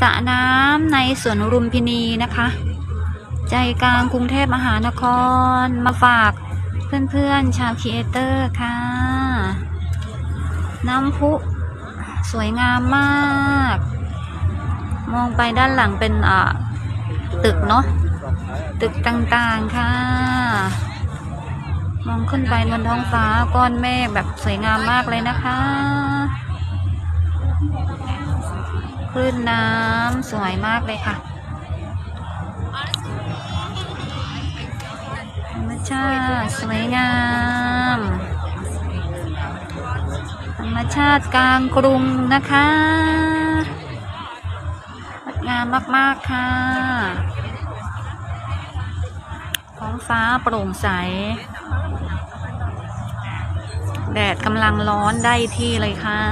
สระน้ำในสวนรุมพินีนะคะ ใจกลางกรุงเทพมหานครมาฝากเพื่อนๆชาวครีเอเตอร์ค่ะ น้ำพุสวยงามมาก มองไปด้านหลังเป็นอ่าตึกเนาะตึกต่างๆค่ะ มองขึ้นไปบนท้องฟ้าก้อนเมฆแบบสวยงามมากเลยนะคะ คลื่นน้ำสวยมากเลยค่ะธรรมชาติสวยงาม ธรรมชาติกลางกรุงนะคะงดงามมาก ๆ ค่ะ ท้องฟ้าโปร่งใส แดดกำลังร้อนได้ที่เลยค่ะ